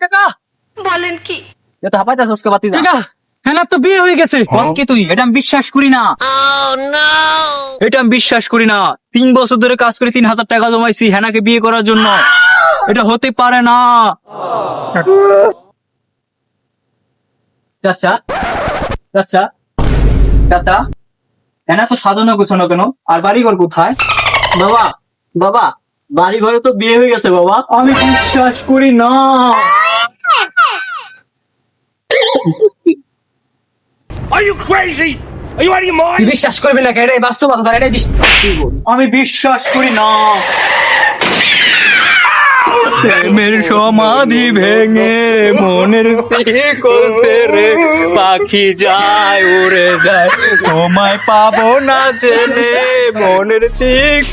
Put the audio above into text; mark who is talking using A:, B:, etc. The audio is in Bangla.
A: কাকা।
B: বলেন কি?
A: এটা হাপাইতা সস্কা বাতি যা।
C: কাকা হেনার তো বিয়ে হয়ে গেছে।
A: বস কি তুই? এটা আমি বিশ্বাস করি না। এটা আমি বিশ্বাস করি না। তিন বছর ধরে কাজ করে তিন হাজার টাকা জমাইছি হেনাকে বিয়ে করার জন্য। এটা হতে পারে না। চাচা চাচা চাচা। হেনা তো সাজানো গোছানো কেন? আর বাড়ি ঘর কোথায়? বাবা বাবা বাড়ি ঘরে তো বিয়ে হয়ে গেছে বাবা। আমি বিশ্বাস করি না।
D: Are you crazy? Are you out of your mind?
C: বিশ্বাস করবি না এটাই বাস্তবতা এটাই
A: আমি বিশ্বাস করি না প্রেমের সমাধি ভেঙে মনের কলসে রে পাখি যায় উড়ে যায় তোমায় পাবো না জেনে মনের চিক